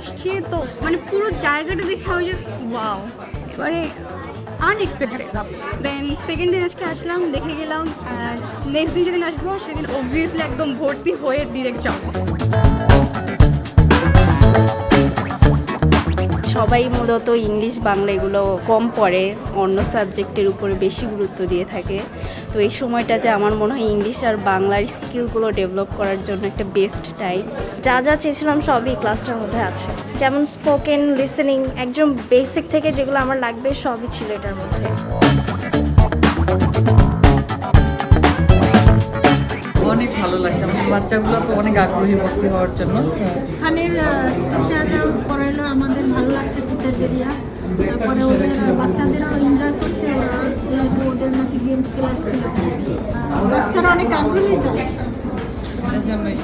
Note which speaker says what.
Speaker 1: এসছি, তো মানে পুরো জায়গাটা দেখে আমি জাস্ট ওয়াও মানে আনএক্সপেক্টেড দেন সেকেন্ড ডে আজকে আসলাম, দেখে গেলাম আর নেক্সট দিন যেদিন আসব, সেদিন অবভিয়াসলি একদম ভর্তি হয়ে ডিরেক্ট যাব।
Speaker 2: সবাই মূলত ইংলিশ, বাংলা এগুলো কম পড়ে, অন্য সাবজেক্টের উপরে বেশি গুরুত্ব দিয়ে থাকে। তো এই সময়টাতে আমার মনে হয় ইংলিশ আর বাংলার স্কিলগুলো ডেভেলপ করার জন্য একটা বেস্ট টাইম।
Speaker 3: যা যা চেয়েছিলাম সবই ক্লাসটার মধ্যে আছে। যেমন স্পোকেন, লিসেনিং, একদম বেসিক থেকে যেগুলো আমার লাগবে সবই ছিল এটার মধ্যে।
Speaker 4: ভালো লাগছে। আমাদের বাচ্চাগুলো তো অনেক আগ্রহী ভর্তি হওয়ার জন্য।
Speaker 5: এখানের টিচাররা পড়াইলো আমাদের ভালো লাগছে টিচারদেরিয়া তারপরে ওদের বাচ্চাদেরও এনজয় করছে ওরা যেহেতু ওদের নাকি গেমস ক্লাস ছিল বাচ্চারা অনেক আগ্রহী
Speaker 4: যায় জন্যই।